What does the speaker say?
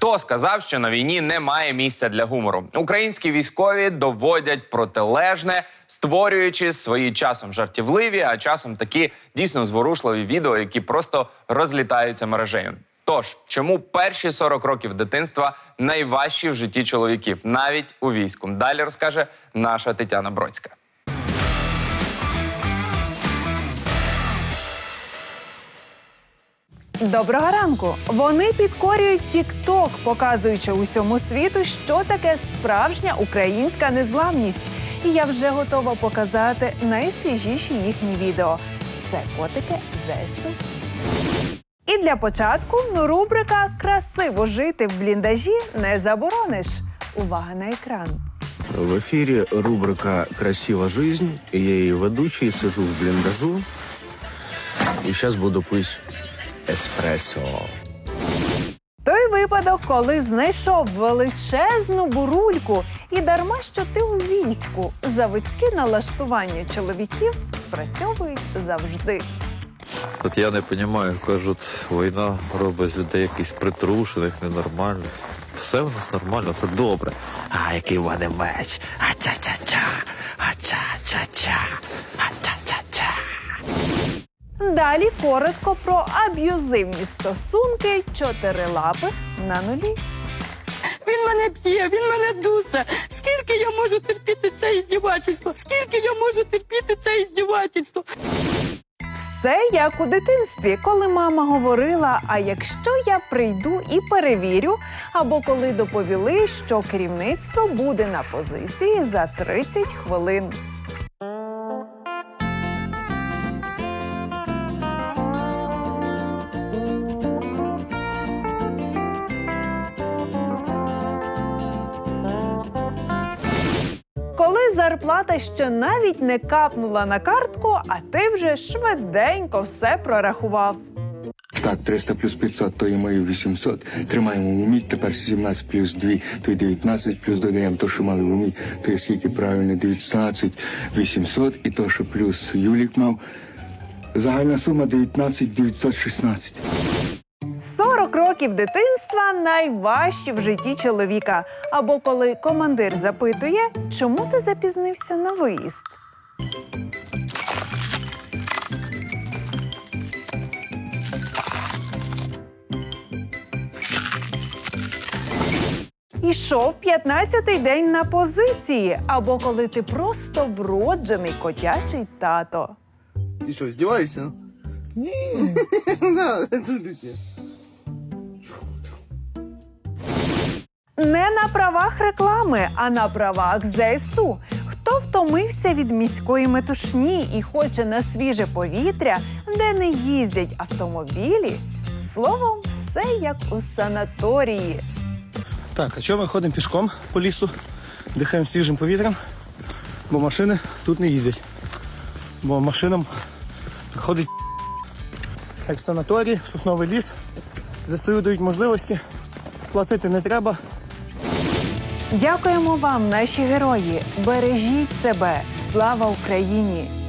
Хто сказав, що на війні немає місця для гумору? Українські військові доводять протилежне, створюючи свої часом жартівливі, а часом такі дійсно зворушливі відео, які просто розлітаються мережею. Тож, чому перші 40 років дитинства найважчі в житті чоловіків, навіть у війську? Далі розкаже наша Тетяна Бродська. Доброго ранку! Вони підкорюють TikTok, показуючи усьому світу, що таке справжня українська незламність. І я вже готова показати найсвіжіші їхні відео. Це котики ЗСУ. І для початку рубрика Красиво жити в бліндажі не заборониш. Увага на екран. В эфире рубрика «Красива жизнь». Я ее ведущий, сижу в блиндажу. И сейчас буду пить эспрессо. Той випадок, коли знайшов величезну бурульку, і дарма що ти у війську, заводські налаштування чоловіків спрацьовують завжди. От я не розумію, кажуть, війна робить з людей якихось притрушених, ненормальних. Все в нас нормально, все добре. А, який в мене меч. А-ча-ча-ча. А-ча-ча-ча. А-ча-ча-ча. Далі коротко про аб'юзивні стосунки чотирилапих на нулі. Він мене б'є, він мене дусе. Скільки я можу терпіти це іздівательство? Скільки я можу терпіти це іздівательство? Все як у дитинстві, коли мама говорила: а якщо я прийду і перевірю, або коли доповіли, що керівництво буде на позиції за 30 хвилин. Зарплата ще навіть не капнула на картку, а ти вже швиденько все прорахував. Так, 300 плюс 500, то є мої 800. Тримаємо в умі. Тепер 17 плюс 2, то й 19, плюс додаємо то, що мали в умі, то є скільки правильно, 19, 800, і то, що плюс Юлік мав. Загальна сума 19 916. 40 років дитинства найважчі в житті чоловіка. Або коли командир запитує, чому ти запізнився на виїзд. Ішов 15-й день на позиції, або коли ти просто вроджений котячий тато. Ты что, издеваешься? Не, Не на правах реклами, а на правах ЗСУ. Хто втомився від міської метушні і хоче на свіже повітря, де не їздять автомобілі? Словом, все як у санаторії. Так, а чого ми ходимо пішком по лісу, дихаємо свіжим повітрям, бо машини тут не їздять. Бо машинам приходить як в санаторії, сосновий ліс, ЗСУ дають можливості, платити не треба. Дякуємо вам, наші герої. Бережіть себе. Слава Україні!